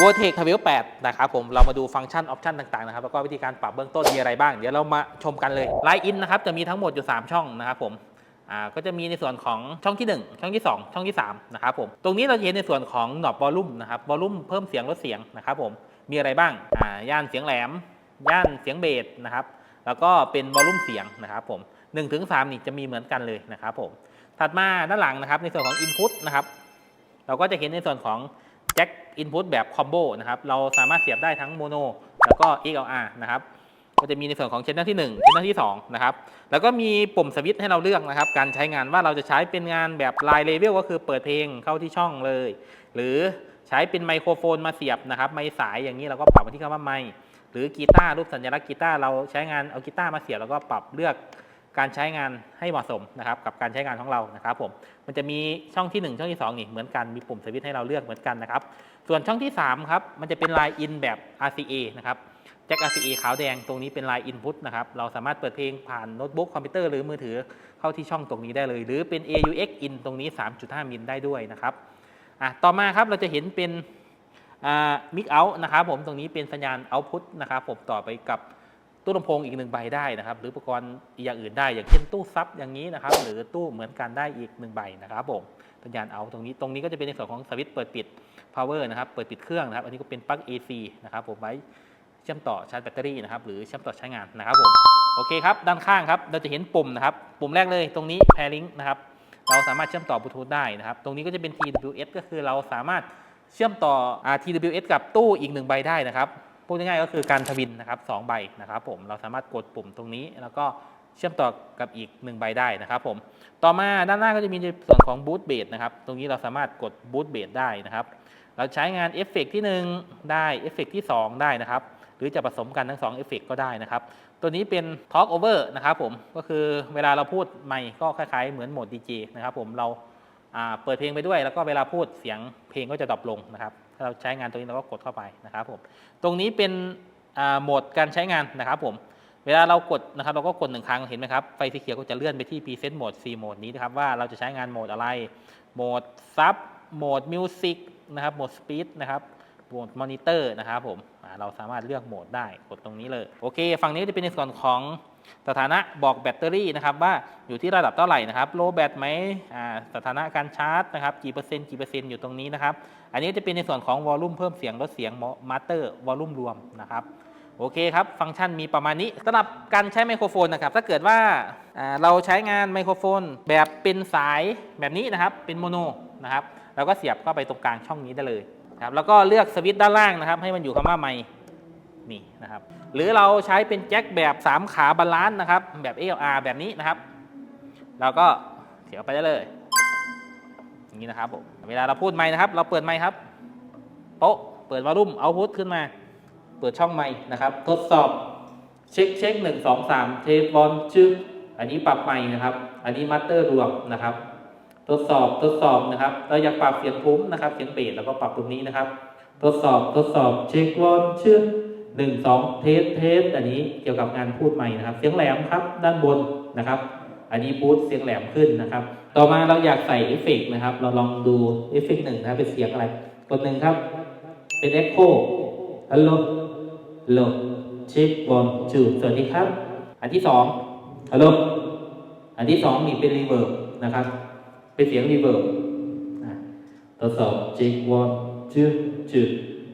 v o t e c ทวิล8นะครับผมเรามาดูฟังก์ชันออปชันต่างๆนะครับแล้วก็วิธีการปรับเบื้องต้นมีอะไรบ้าง เดี๋ยวเรามาชมกันเลยไลน์อินนะครับจะมีทั้งหมดอยู่ 3 ช่องนะครับผมอ่าก็จะมีในส่วนของช่องที่ 1 ช่องที่ 2 ช่องที่3นะครับผมตรงนี้เราจะเห็นในส่วนของหนอบวอลลุ่มนะครับวอลลุ่มเพิ่มเสียงลดเสียงนะครับผมมีอะไรบ้างอ่าย่านเสียงแหลม ย่านเสียงเบสนะครับแล้วก็เป็นวอลลุ่มเสียงนะครับผม1ถึง3นี่จะมีเหมือนกันเลยนะครับผมถัดมาด้านหลังนะครับในส่วนของ Input นะครับเราก็จะเห็นในส่วนของ แจ็คอินพุตแบบคอมโบนะครับเราสามารถเสียบได้ทั้งโมโนแล้วก็ XLR นะครับก็จะมีในส่วนของ Channel ที่1 Channel ที่2นะครับแล้วก็มีปุ่มสวิตช์ให้เราเลือกนะครับ การใช้งานว่าเราจะใช้เป็นงานแบบไลน์เลเวลก็คือเปิดเพลงเข้าที่ช่องเลย หรือใช้เป็นไมโครโฟนมาเสียบนะครับไมค์สายอย่างนี้เราก็ปรับมาที่คำว่าไมค์หรือกีตาร์รูปสัญลักษณ์กีตาร์เราใช้งานเอากีตาร์มาเสียบแล้วก็ปรับเลือก การใช้งานให้เหมาะสมนะครับกับการใช้งานของเรานะครับผมมันจะมีช่องที่ 1 ช่องที่2นี่เหมือนกันมีปุ่มสวิตช์ให้เราเลือกเหมือนกันนะครับส่วนช่องที่3ครับมันจะเป็น Line In แบบ RCA นะครับแจ็ค RCA ขาวแดงตรงนี้เป็น Line Input นะครับเราสามารถเปิดเพลงผ่านโน้ตบุ๊กคอมพิวเตอร์หรือมือถือเข้าที่ช่องตรงนี้ได้เลย หรือเป็น AUX In ตรงนี้ 3.5 มิลได้ด้วยนะครับอะต่อมาครับเราจะเห็นเป็นอ่า Mix Out นะครับผมตรงนี้เป็นสัญญาณ Output นะครับผมต่อไปกับ ตู้ลำโพงอีกหนึ่งใบได้นะครับ หรืออุปกรณ์อย่างอื่นได้อย่างเช่นตู้ซับอย่างนี้นะครับ หรือตู้เหมือนกันได้อีกหนึ่งใบนะครับผมสัญญาณเอาตรงนี้ตรงนี้ก็จะเป็นในส่วนของสวิตช์เปิดปิด power นะครับเปิดปิดเครื่องนะครับ อันนี้ก็เป็นปลั๊ก AC นะครับผมไว้เชื่อมต่อชาร์จแบตเตอรี่นะครับหรือเชื่อมต่อใช้งานนะครับผมโอเคครับด้านข้างครับเราจะเห็นปุ่มนะครับปุ่มแรกเลยตรงนี้ pairing นะครับเราสามารถเชื่อมต่อบลูทูธได้นะครับ ตรงนี้ก็จะเป็น TWS ก็คือเราสามารถเชื่อมต่อ TWS กับตู้อีกหนึ่งใบได้นะครับ พูดง่ายๆก็คือการทวินนะครับสองใบนะครับผมเราสามารถกดปุ่มตรงนี้แล้วก็เชื่อมต่อกับอีกหนึ่งใบได้นะครับผมต่อมาด้านหน้าก็จะมีในส่วนของบูตเบสนะครับตรงนี้เราสามารถกดบูตเบสได้นะครับเราใช้งานเอฟเฟกที่ 1 ได้เอฟเฟกที่ 2 ได้นะครับหรือจะผสมกันทั้ง2เอฟเฟกก็ได้นะครับตัวนี้เป็น Talk Over นะครับผมก็คือเวลาเราพูดไม่ก็คล้ายๆ เหมือนโหมด DJ นะครับผมเราเปิดเพลงไปด้วย แล้วก็เวลาพูดเสียงเพลงก็จะดรอปลงนะครับ เราใช้งานตัวนี้เราก็กดเข้าไปนะครับผมตรงนี้เป็นโหมดการใช้งานนะครับผมเวลาเรากดนะครับเราก็กดหนึ่งครั้งเห็นไหมครับไฟสีเขียวก็จะเลื่อนไปที่ Preset Mode 4โหมดนี้นะครับว่าเราจะใช้งานโหมดอะไรโหมดซับโหมดมิวสิกนะครับโหมดสปีดนะครับโหมดมอนิเตอร์นะครับผมเราสามารถเลือกโหมดได้กดตรงนี้เลยโอเค ฝั่งนี้จะเป็นในส่วนของ สถานะบอกแบตเตอรี่นะครับว่าอยู่ที่ระดับเท่าไหร่นะครับโลแบตไหมสถานะการชาร์จนะครับกี่เปอร์เซ็นต์กี่เปอร์เซ็นต์อยู่ตรงนี้นะครับอันนี้จะเป็นในส่วนของวอลลุ่มเพิ่มเสียงลดเสียงมาสเตอร์วอลลุ่มรวมนะครับโอเคครับฟังก์ชันมีประมาณนี้สำหรับการใช้ไมโครโฟนนะครับถ้าเกิดว่าเราใช้งานไมโครโฟนแบบเป็นสายแบบนี้นะครับเป็นโมโนนะครับเราก็เสียบเข้าไปตรงกลางช่องนี้ได้เลยครับแล้วก็เลือกสวิตช์ด้านล่างนะครับให้มันอยู่คำว่าไมค์ นี่นะครับ หรือเราใช้เป็นแจ็คแบบ 3 ขาบาลานซ์นะครับ แบบ ALR แบบนี้นะครับ เราก็เสียบไปได้เลยอย่างนี้นะครับผมเวลาเราพูดไมค์นะครับ เราเปิดไมค์ครับโป๊ะเปิดวอลุ่มเอาพุทขึ้นมา เปิดช่องไมค์นะครับ ทดสอบเช็คเช็คหนึ่งสองสามเทสบอลชื่ออันนี้ปรับไมค์นะครับ อันนี้มัตเตอร์รวมนะครับ ทดสอบทดสอบนะครับ เราอยากปรับเสียงทุ้มนะครับ เสียงเบสแล้วก็ปรับตรงนี้นะครับ ทดสอบทดสอบเช็ควอลชื่อ หนึ่งสองเทสเทสอันนี้เกี่ยวกับงานพูดใหม่นะครับ เสียงแหลมครับด้านบนนะครับ อันนี้บูตเสียงแหลมขึ้นนะครับ ต่อมาเราอยากใส่เอฟเฟกต์นะครับ เราลองดูเอฟเฟกต์หนึ่งนะเป็นเสียงอะไรกดหนึ่งครับ เป็นเอ็กโคฮัลโหลฮัลโหลเช็คบอลจูสวัสดีครับ อันที่สองฮัลโหลอันที่สองมีเป็นรีเวิร์บนะครับ เป็นเสียงรีเวิร์บทดสอบเช็ควอลจูจู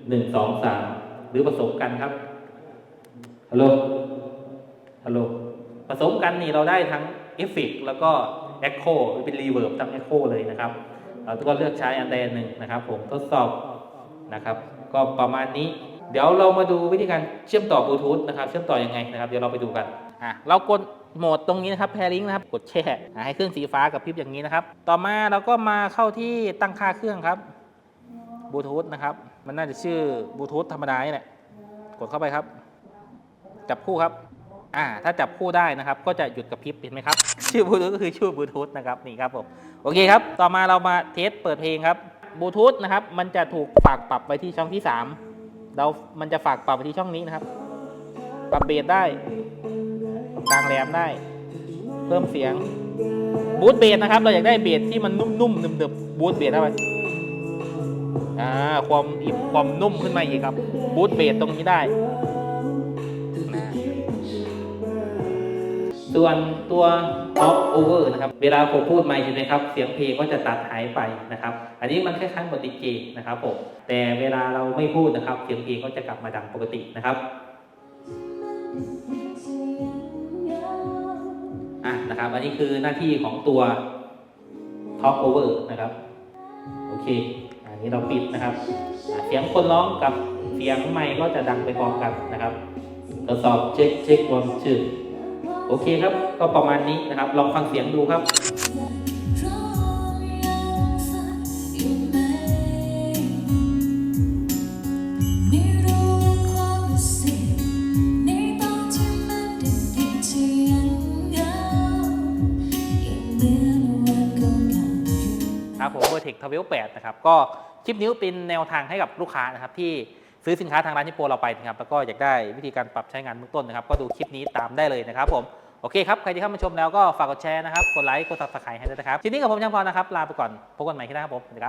หนึ่งสองสาม หรือผสมกันครับฮัลโหลฮัลโหลผสมกันนี่เราได้ทั้งเอฟเฟกต์แล้วก็เอ็กโคหรือเป็นรีเวิร์บทั้งเอ็กโคเลยนะครับ เราก็เลือกใช้อันใดอันหนึ่งนะครับ ผมทดสอบนะครับ ก็ประมาณนี้ เดี๋ยวเรามาดูวิธีการเชื่อมต่อบลูทูธนะครับ เชื่อมต่อยังไงนะครับ เดี๋ยวเราไปดูกันอะเรากดโหมดตรงนี้นะครับ pairing นะครับ กดแช่อะให้เครื่องสีฟ้ากับพริบอย่างนี้นะครับ ต่อมาเราก็มาเข้าที่ตั้งค่าเครื่องครับบลูทูธนะครับ มันน่าจะชื่อบลูทูธธรรมดาเนี่แหละกดเข้าไปครับ จับคู่ครับ อ่า ถ้าจับคู่ได้นะครับ ก็จะหยุดกระพริบเห็นไหมครับ ชื่อบลูทูธก็คือชื่อบลูทูธนะครับนี่ครับผมโอเคครับ ต่อมาเรามาเทสเปิดเพลงครับบลูทูธนะครับ มันจะถูกฝากปรับไปที่ช่องที่ 3 เรา มันจะฝากปรับไปที่ช่องนี้นะครับ ปรับเบสได้กลางแหลมได้ เพิ่มเสียงบูทเบสนะครับ เราอยากได้เบสที่มันนุ่มๆหนึบๆบูทเบสเข้าไป อ่าความอิ่มความนุ่มขึ้นมาอีกครับ บูทเบสตรงนี้ได้ ส่วนตัว off over นะครับ เวลาผมพูดไม่ใช่ไหมครับ เสียงเพลงก็จะตัดหายไปนะครับ อันนี้มันคล้ายๆบทดีเจนะครับผม แต่เวลาเราไม่พูดนะครับ เสียงเพลงก็จะกลับมาดังปกตินะครับอะนะครับ อันนี้คือหน้าที่ของตัว top over นะครับ โอเค นี้เราปิดนะครับ เสียงคนร้องกับเสียงไมค์ก็จะดังไปพร้อมกันนะครับทดสอบเช็คเช็คความชื่อโอเคครับ ก็ประมาณนี้นะครับ ลองฟังเสียงดูครับไม่รู้ความรู้สึกในตอนที่มันเด็กๆที่ยังเหงายังเหมือนวันเก่าๆอยู่ครับผม Vertex t r a v e l 8นะครับ ก็ ชิปนิ้วเป็นแนวทางให้กับลูกค้านะครับที่ซื้อสินค้าทางร้านชิปโปรเราไปนะครับแล้วก็อยากได้วิธีการปรับใช้งานเบื้องต้นนะครับ ก็ดูคลิปนี้ตามได้เลยนะครับผมโอเคครับ ใครที่เข้ามาชมแล้วก็ฝากกดแชร์นะครับ กดไลค์ กดติดตามให้ด้วยนะครับ ทีนี้กับผมช่างพรนะครับ ลาไปก่อน พบกันใหม่ที่หน้าครับผมสวัสดีครับ